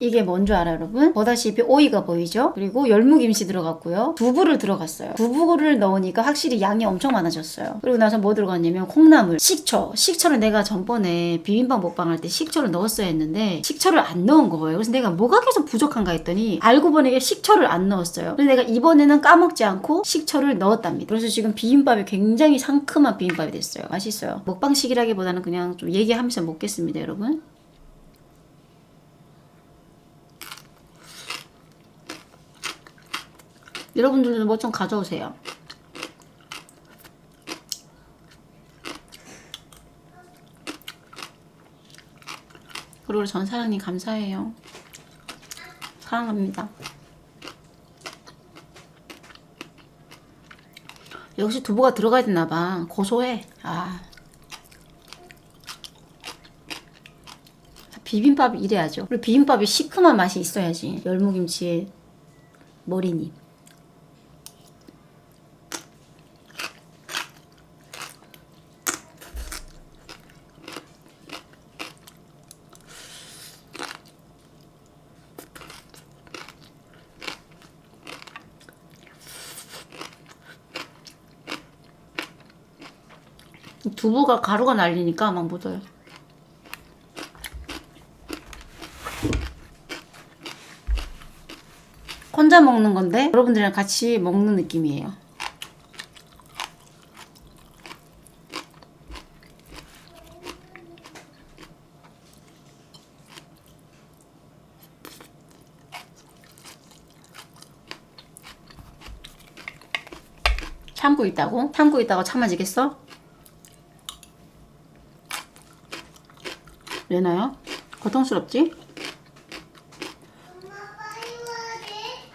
이게 뭔 줄 알아요, 여러분? 보다시피 오이가 보이죠? 그리고 열무김치 들어갔고요. 두부를 들어갔어요. 두부를 넣으니까 확실히 양이 엄청 많아졌어요. 그리고 나서 뭐 들어갔냐면 콩나물, 식초. 식초를 내가 전번에 비빔밥 먹방 할 때 식초를 넣었어야 했는데 식초를 안 넣은 거예요. 그래서 내가 뭐가 계속 부족한가 했더니 알고 보니 식초를 안 넣었어요. 그래서 내가 이번에는 까먹지 않고 식초를 넣었답니다. 그래서 지금 비빔밥이 굉장히 상큼한 비빔밥이 됐어요. 맛있어요. 먹방식이라기보다는 그냥 좀 얘기하면서 먹겠습니다, 여러분. 여러분들도 뭐 좀 가져오세요. 그리고 전 사랑님 감사해요. 사랑합니다. 역시 두부가 들어가야 되나 봐. 고소해. 아. 비빔밥이 이래야죠. 그리고 비빔밥이 시큼한 맛이 있어야지. 열무김치의 머리님. 두부가 가루가 날리니까 막 묻어요. 혼자 먹는 건데 여러분들이랑 같이 먹는 느낌이에요. 참고 있다고? 참고 있다고 참아지겠어? 레나야? 고통스럽지?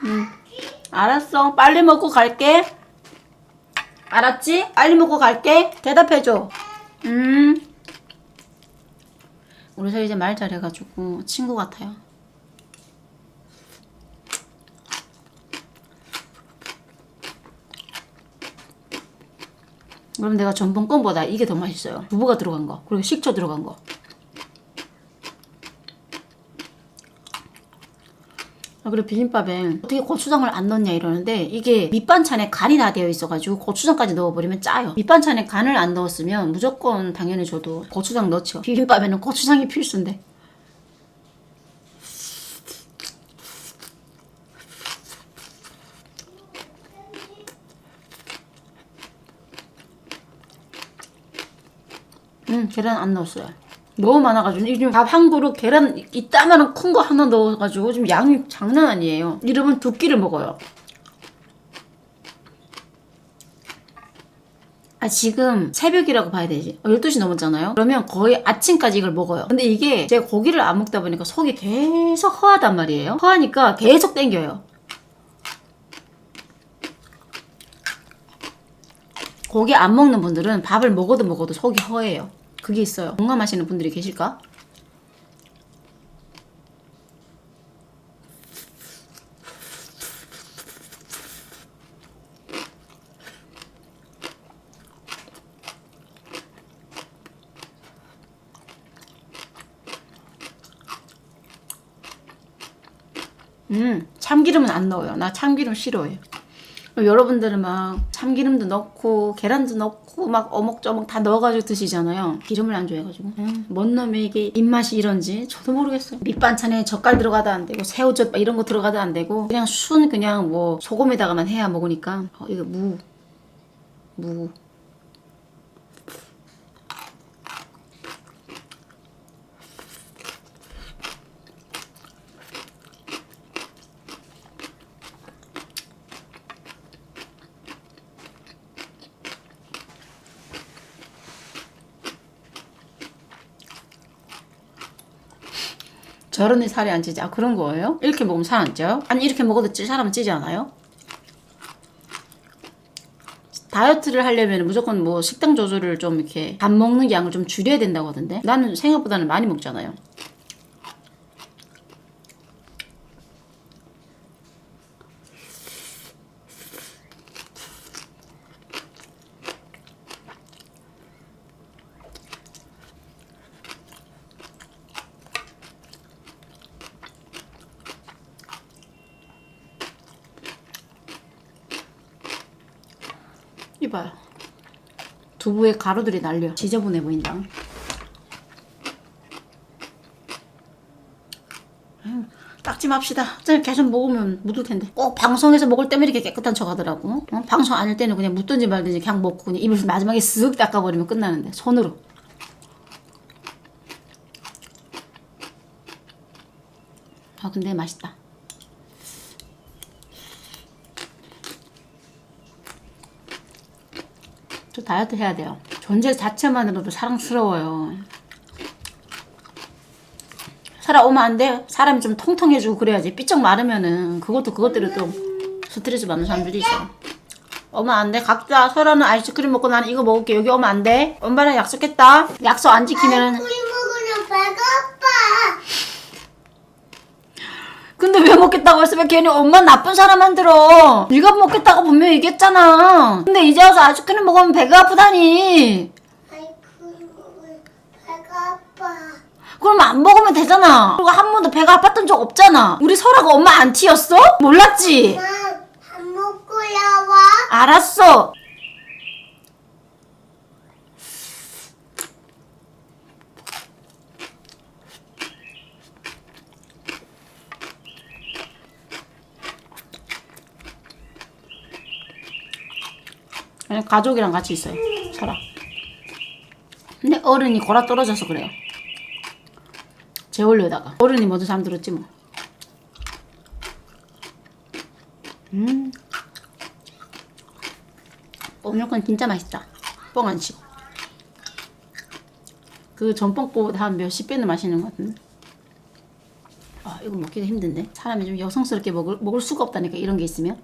응. 알았어. 빨리 먹고 갈게. 알았지? 빨리 먹고 갈게. 대답해줘. 음. 우리 사이 이제 말 잘해가지고 친구 같아요. 그럼 내가 전번 건보다 이게 더 맛있어요. 두부가 들어간 거, 그리고 식초 들어간 거. 아, 그리고 비빔밥에 어떻게 고추장을 안 넣냐 이러는데 이게 밑반찬에 간이 다 되어 있어가지고 고추장까지 넣어버리면 짜요. 밑반찬에 간을 안 넣었으면 무조건 당연히 저도 고추장 넣죠. 비빔밥에는 고추장이 필수인데. 응, 계란 안 넣었어요. 너무 많아가지고 지금 밥한 그릇 계란 이따만한 큰 거 하나 넣어가지고 지금 양이 장난 아니에요. 이러면 두 끼를 먹어요. 아, 지금 새벽이라고 봐야 되지. 12시 넘었잖아요? 그러면 거의 아침까지 이걸 먹어요. 근데 이게 제가 고기를 안 먹다 보니까 속이 계속 허하단 말이에요. 허하니까 계속 땡겨요. 고기 안 먹는 분들은 밥을 먹어도 먹어도 속이 허해요. 그게 있어요. 공감하시는 분들이 계실까? 음, 참기름은 안 넣어요. 나 참기름 싫어해. 여러분들은 막 참기름도 넣고 계란도 넣고 막 어묵저묵 다 넣어가지고 드시잖아요. 기름을 안 좋아해가지고. 음, 뭔 놈의 이게 입맛이 이런지 저도 모르겠어요. 밑반찬에 젓갈 들어가도 안 되고 새우젓 이런 거 들어가도 안 되고 그냥 순 그냥 뭐 소금에다가만 해야 먹으니까 어, 이거 무. 무. 저런데 살이 안 찌지? 아 그런 거예요? 이렇게 먹으면 살 안 쪄요? 아니 이렇게 먹어도 찌, 사람은 찌지 않아요? 다이어트를 하려면 무조건 뭐 식당 조절을 좀 이렇게 밥 먹는 양을 좀 줄여야 된다고 하던데 나는 생각보다는 많이 먹잖아요. 두부에 가루들이 날려. 지저분해 보인다. 닦지 맙시다. 저 계속 먹으면 묻을 텐데. 꼭 방송에서 먹을 때면 이렇게 깨끗한 척 하더라고. 어? 방송 아닐 때는 그냥 묻든지 말든지 그냥 먹고 그냥 입을 마지막에 쓱 닦아버리면 끝나는데. 손으로. 아, 근데 맛있다. 저 다이어트 해야 돼요. 존재 자체만으로도 사랑스러워요. 살아 오면 안 돼. 사람이 좀 통통해지고 그래야지. 삐쩍 마르면은 그것도 그것대로 또 스트레스 받는 사람들이 있어. 오면 안 돼. 각자 설아는 아이스크림 먹고 나는 이거 먹을게. 여기 오면 안 돼. 엄마랑 약속했다. 약속 안 지키면은. 아이스크림 먹으면 배가 아파. 근데 왜 먹겠다고 했으면 괜히 엄마 나쁜 사람 만들어. 네가 먹겠다고 분명히 얘기했잖아. 근데 이제 와서 아이스크림 먹으면 배가 아프다니. 아이스크림 먹으면 배가 아파. 그럼 안 먹으면 되잖아. 그리고 한 번도 배가 아팠던 적 없잖아. 우리 설아가 엄마 안티였어? 몰랐지? 엄마, 밥 먹고 나와. 알았어. 아니, 가족이랑 같이 있어요. 설아. 근데 어른이 골아 떨어져서 그래요. 재원료에다가 어른이 먼저 잠들었지 뭐. 음. 뽕요건 진짜 맛있다. 뻥 안 치고. 그 전뽕보다 한 몇십 배는 맛있는 것 같은데. 아, 이거 먹기가 힘든데. 사람이 좀 여성스럽게 먹을, 먹을 수가 없다니까, 이런 게 있으면.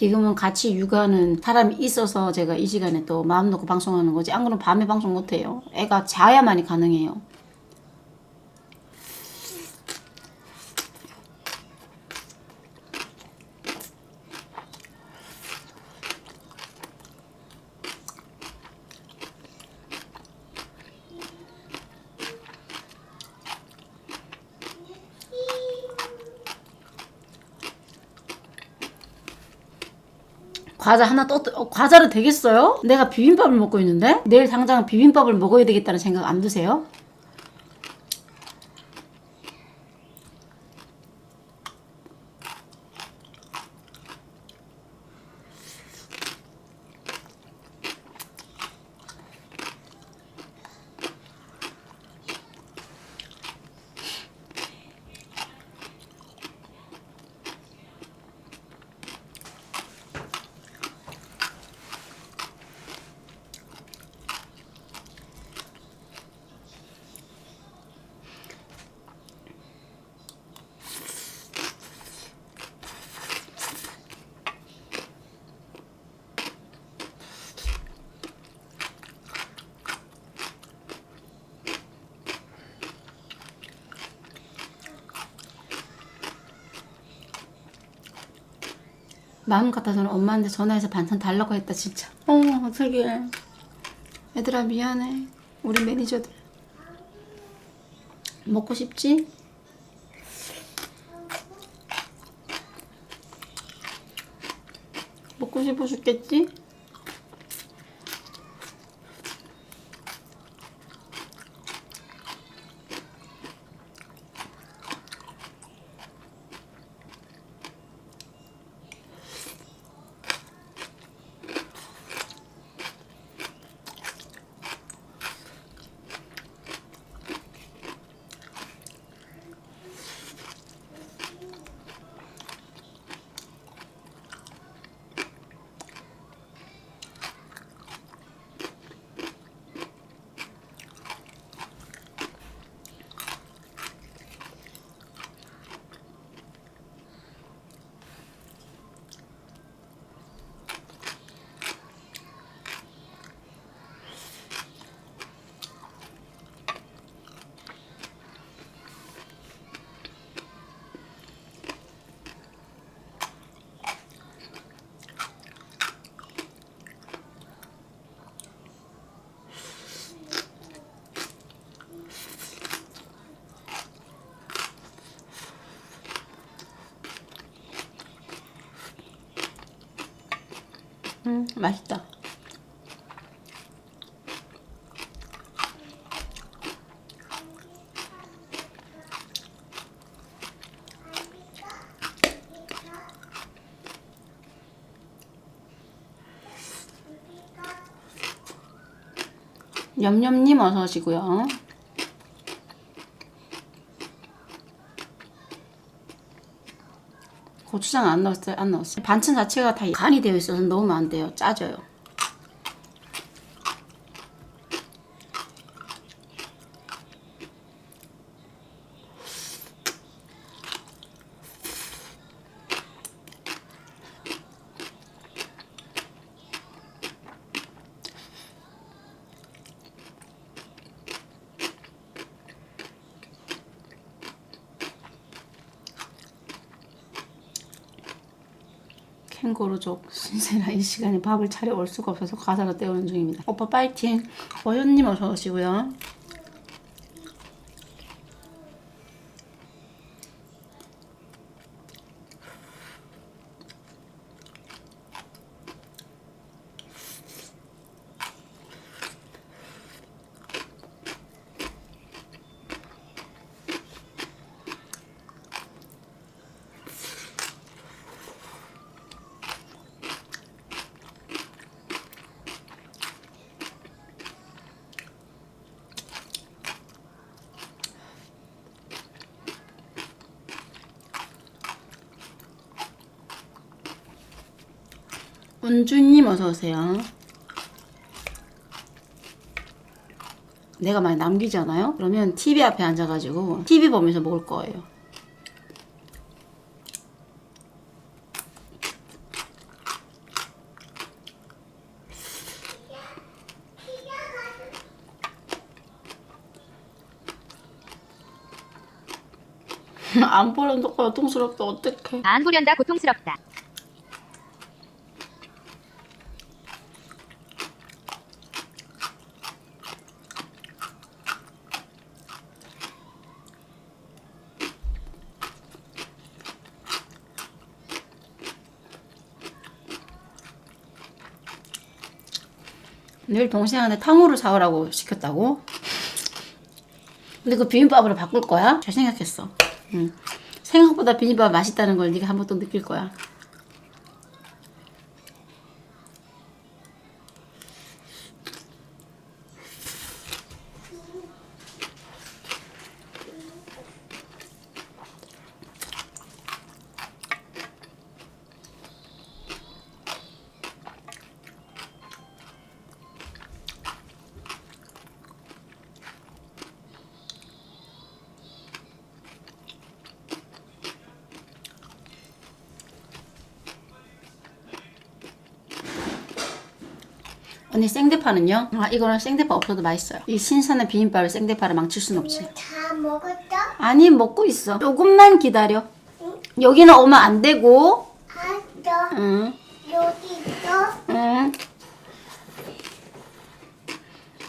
지금은 같이 육아하는 사람이 있어서 제가 이 시간에 또 마음 놓고 방송하는 거지. 안 그러면 밤에 방송 못 해요. 애가 자야만이 가능해요. 과자 하나 또 어, 과자를 되겠어요? 내가 비빔밥을 먹고 있는데 내일 당장 비빔밥을 먹어야 되겠다는 생각 안 드세요? 마음 같아서는 엄마한테 전화해서 반찬 달라고 했다 진짜. 어머 어떡해. 얘들아 미안해. 우리 매니저들. 먹고 싶지? 먹고 싶어 죽겠지? 맛있다. 염염님 어서 오시고요. 고추장 안 넣었어요? 안 넣었어요. 반찬 자체가 다 간이 되어 있어서 넣으면 안 돼요. 짜져요. 캥거루족 신세라 이 시간에 밥을 차려 올 수가 없어서 가사로 때우는 중입니다. 오빠 파이팅. 어현님 어서 오시고요. 오세요. 내가 많이 남기잖아요. 그러면 TV 앞에 앉아가지고 TV 보면서 먹을 거예요. 안 보려도 고통스럽다 어떡해. 안 보련다 고통스럽다. 내일 동생한테 탕후루 사오라고 시켰다고? 근데 그 비빔밥으로 바꿀 거야? 잘 생각했어. 응. 생각보다 비빔밥 맛있다는 걸 네가 한번 또 느낄 거야. 언니 생대파는요? 아 이거는 생대파 없어도 맛있어요. 이 신선한 비빔밥을 생대파를 망칠 순 없지. 다 먹었어? 아니 먹고 있어. 조금만 기다려. 여기는 오면 안 되고. 알았어. 응. 여기 있어. 응.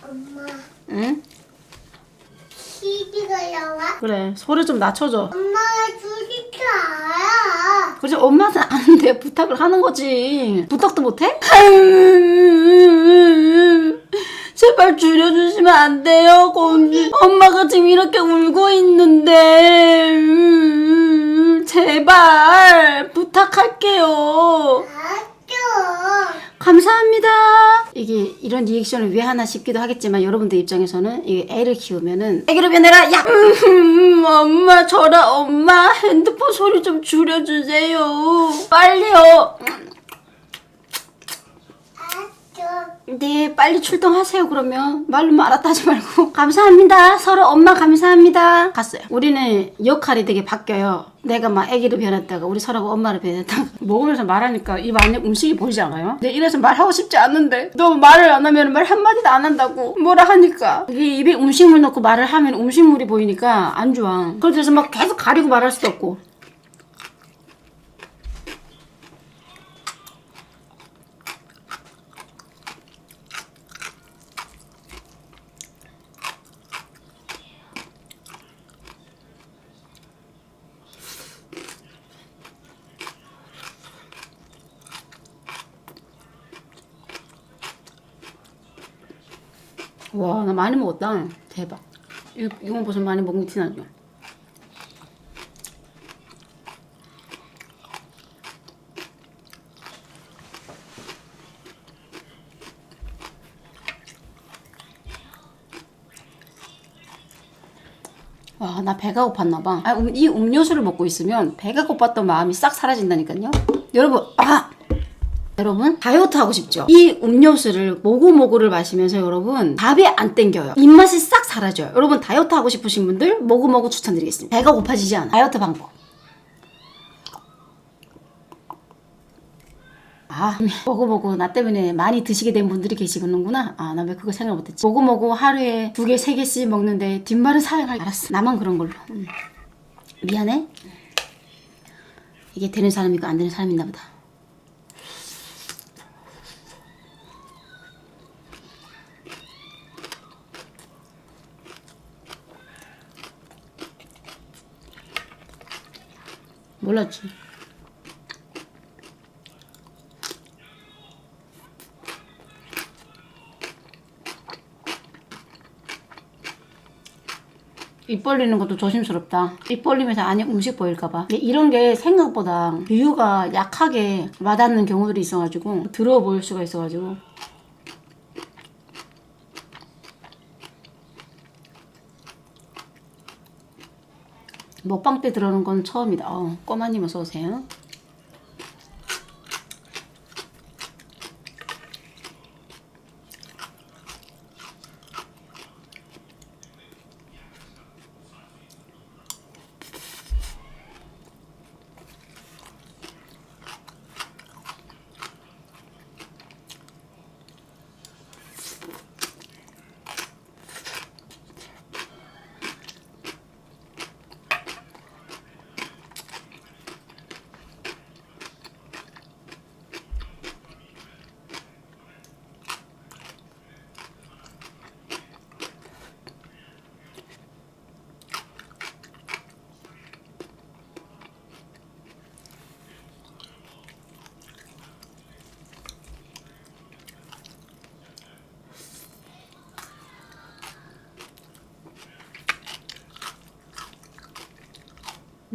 엄마. 응. TV가 나와. 그래 소리 좀 낮춰줘. 엄마가 주식 알아. 그지 엄마는 안 돼. 부탁을 하는 거지. 부탁도 못해? 제발 줄여주시면 안 돼요, 공주. 엄마가 지금 이렇게 울고 있는데. 제발 부탁할게요. 알았어. 감사합니다. 이게 이런 리액션을 왜 하나 싶기도 하겠지만 여러분들 입장에서는 이게 애를 키우면은 애기로 변해라. 야, 음, 엄마 저라 엄마 핸드폰 소리 좀 줄여주세요. 빨리요. 알았어. 네, 빨리 출동하세요. 그러면 말로만 알았다 하지 말고 감사합니다. 서로 엄마 감사합니다. 갔어요. 우리는 역할이 되게 바뀌어요. 내가 막 아기로 변했다가 우리 서로가 엄마로 변했다가 먹으면서 말하니까 입 안에 음식이 보이지 않아요? 근데 이래서 말하고 싶지 않은데 너 말을 안 하면 말 한마디도 안 한다고 뭐라 하니까 이게 입에 음식물 넣고 말을 하면 음식물이 보이니까 안 좋아. 그래서 막 계속 가리고 말할 수도 없고 와, 나 많이 먹었다. 대박. 이, 이건 벌써 많이 먹는 티 나죠? 와, 나 배가 고팠나 봐. 아, 음, 이 음료수를 먹고 있으면 배가 고팠던 마음이 싹 사라진다니까요. 여러분, 아! 여러분 다이어트 하고 싶죠? 이 음료수를 모구모구를 마시면서 여러분 밥이 안 땡겨요. 입맛이 싹 사라져요. 여러분 다이어트 하고 싶으신 분들 모구모구 추천드리겠습니다. 배가 고파지지 않아. 다이어트 방법. 아, 모구모구 나 때문에 많이 드시게 된 분들이 계시는구나. 아, 나 왜 그거 생각 못했지? 모구모구 하루에 두 개, 세 개씩 먹는데 뒷말은 사양할 알았어. 나만 그런 걸로. 음. 미안해. 이게 되는 사람이 있고 안 되는 있나 보다. 몰랐지. 입 벌리는 것도 조심스럽다. 입 벌리면서 안에 음식 보일까봐. 이런 게 생각보다 비유가 약하게 와닿는 경우들이 있어가지고 들어 보일 수가 있어가지고. 먹방 때 들어오는 건 처음이다. 어, 꼬마님 어서 오세요.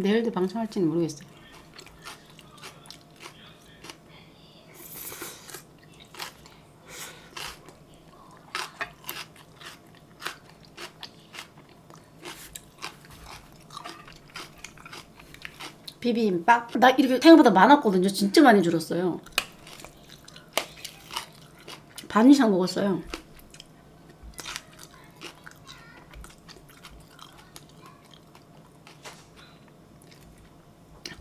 내일도 방송할지는 모르겠어요. 비빔밥 나 이렇게 생각보다 많았거든요. 진짜 많이 줄었어요. 반 이상 먹었어요.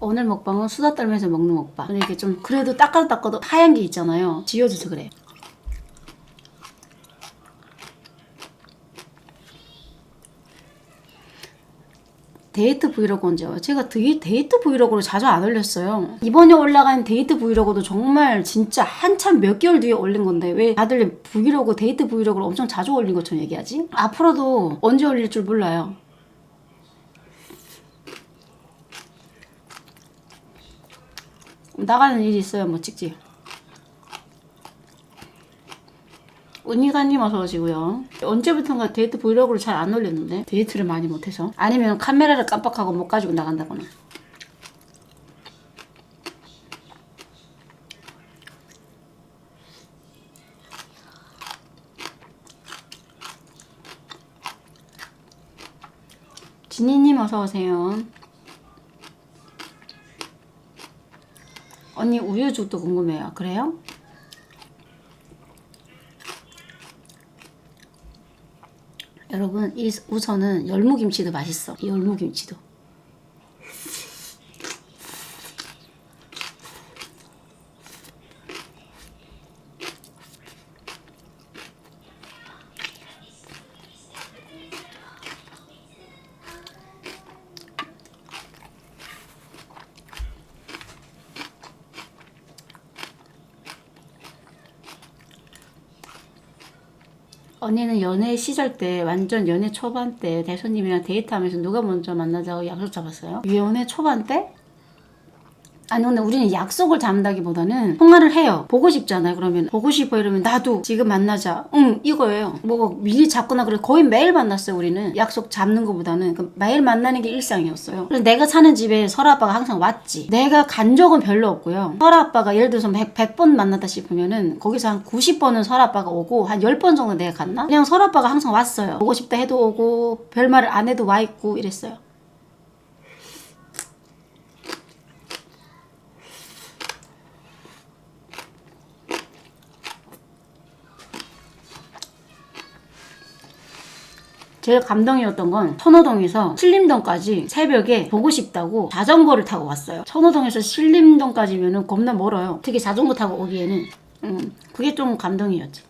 오늘 먹방은 수다 떨면서 먹는 먹방. 근데 이게 좀 그래도 닦아도 닦아도 하얀 게 있잖아요. 지워져서 그래. 데이트 브이로그 언제요? 제가 데이, 데이트 브이로그를 자주 안 올렸어요. 이번에 올라간 데이트 브이로그도 정말 진짜 한참 몇 개월 뒤에 올린 건데 왜 다들 브이로그, 데이트 브이로그를 엄청 자주 올린 것처럼 얘기하지? 앞으로도 언제 올릴 줄 몰라요. 나가는 일이 있어야 뭐 찍지. 은희가님 어서 오시고요. 언제부턴가 데이트 브이로그를 잘 안 올렸는데 데이트를 많이 못해서 아니면 카메라를 깜빡하고 못 가지고 나간다거나. 진희님 어서 오세요. 언니 우유죽도 궁금해요. 그래요? 여러분 이 우선은 열무김치도 맛있어. 이 열무김치도. 언니는 연애 시절 때 완전 연애 초반 때 대선님이랑 데이트하면서 누가 먼저 만나자고 약속 잡았어요? 연애 초반 때? 아니 근데 우리는 약속을 잡는다기보다는 통화를 해요. 보고 싶잖아요. 그러면 보고 싶어 이러면 나도 지금 만나자. 응 이거예요. 뭐 미리 잡거나 그래 거의 매일 만났어요. 우리는 약속 잡는 것보다는 그 매일 만나는 게 일상이었어요. 그래서 내가 사는 집에 설아 아빠가 항상 왔지. 내가 간 적은 별로 없고요. 설아 아빠가 예를 들어서 100, 100번 만났다 싶으면은 거기서 한 90번은 설아 아빠가 오고 한 10번 정도 내가 갔나? 그냥 설아 아빠가 항상 왔어요. 보고 싶다 해도 오고 별말을 안 해도 와 있고 이랬어요. 제일 감동이었던 건 천호동에서 신림동까지 새벽에 보고 싶다고 자전거를 타고 왔어요. 천호동에서 신림동까지면은 겁나 멀어요. 특히 자전거 타고 오기에는 음, 그게 좀 감동이었지.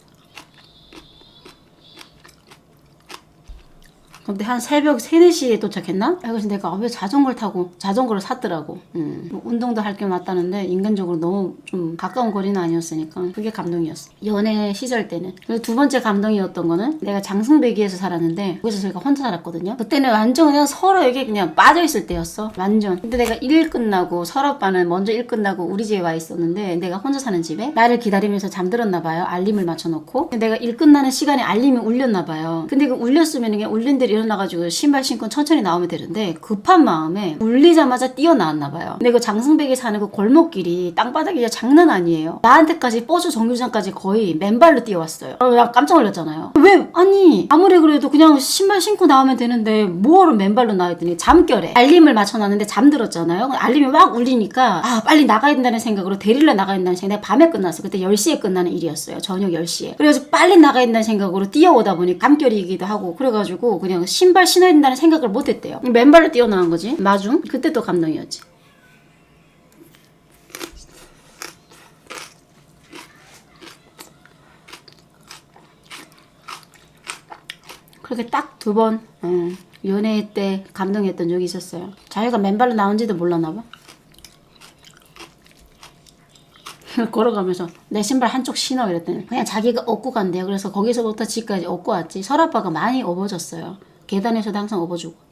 근데 한 새벽 3, 4시에 도착했나? 아, 그래서 내가 아, 왜 자전거를 타고 자전거를 샀더라고. 음. 뭐 운동도 할 겸 왔다는데 인간적으로 너무 좀 가까운 거리는 아니었으니까 그게 감동이었어. 연애 시절 때는. 그리고 두 번째 감동이었던 거는 내가 장승배기에서 살았는데 거기서 저희가 혼자 살았거든요. 그때는 완전 그냥 서로에게 그냥 빠져있을 때였어. 완전. 근데 내가 일 끝나고 오빠는 먼저 일 끝나고 우리 집에 와 있었는데 내가 혼자 사는 집에 나를 기다리면서 잠들었나 봐요. 알림을 맞춰놓고. 내가 일 끝나는 시간에 알림이 울렸나 봐요. 근데 그 울렸으면 그냥 울린 대로 일어나가지고 신발 신고 천천히 나오면 되는데 급한 마음에 울리자마자 뛰어나왔나 봐요. 근데 그 장승백에 사는 그 골목길이 땅바닥이 장난 아니에요. 나한테까지 버스 정류장까지 거의 맨발로 뛰어왔어요. 어, 나 깜짝 놀랐잖아요. 왜? 아니 아무리 그래도 그냥 신발 신고 나오면 되는데 뭐하러 맨발로 나와 있더니 잠결에 알림을 맞춰놨는데 잠들었잖아요. 알림이 막 울리니까 아 빨리 나가야 된다는 생각으로 데리러 나가야 된다는 생각. 내가 밤에 끝났어. 그때 10시에 끝나는 일이었어요. 저녁 10시에. 그래서 빨리 나가야 된다는 생각으로 뛰어오다 보니 잠결이기도 하고 그래가지고 그냥 신발 신어야 된다는 생각을 못했대요. 맨발로 뛰어나온 거지. 마중. 그때 또 감동이었지. 그렇게 딱 두번 어, 연애 때 감동했던 적이 있었어요. 자기가 맨발로 나온지도 몰랐나 봐. 걸어가면서 내 신발 한쪽 신어 이랬더니 그냥 자기가 업고 간대요. 그래서 거기서부터 집까지 업고 왔지. 설아빠가 많이 업어줬어요. 계단에서도 항상 업어주고.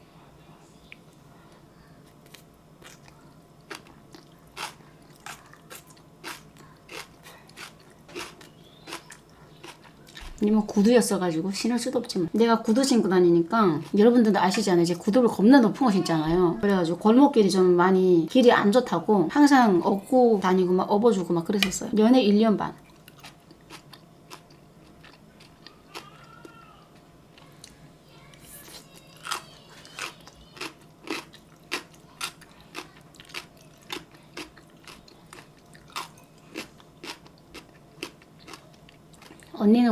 아니면 구두였어가지고 신을 수도 없지만. 내가 구두 신고 다니니까 여러분들도 아시잖아요? 이제 구두를 겁나 높은 거 신잖아요. 그래가지고 골목길이 좀 많이 길이 안 좋다고 항상 업고 다니고 막 업어주고 막 그랬었어요. 연애 1년 반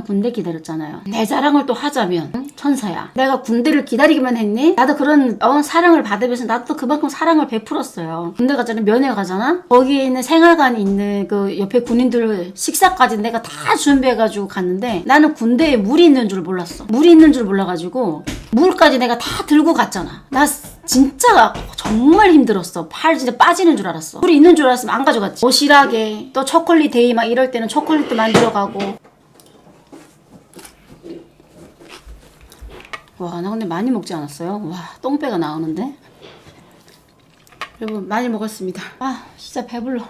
군대 기다렸잖아요. 내 자랑을 또 하자면 응? 천사야. 내가 군대를 기다리기만 했니? 나도 그런 어, 사랑을 받으면서 나도 또 그만큼 사랑을 베풀었어요. 군대 가잖아 면회 가잖아. 거기에 있는 생활관이 있는 그 옆에 군인들 식사까지 내가 다 준비해가지고 갔는데 나는 군대에 물이 있는 줄 몰랐어. 물이 있는 줄 몰라가지고 물까지 내가 다 들고 갔잖아. 나 진짜 정말 힘들었어. 팔 진짜 빠지는 줄 알았어. 물이 있는 줄 알았으면 안 가져갔지. 도시락에 또 초콜릿 데이 막 이럴 때는 초콜릿도 만들어 가고 와, 나 근데 많이 먹지 않았어요? 와, 똥배가 나오는데? 여러분, 많이 먹었습니다. 아, 진짜 배불러.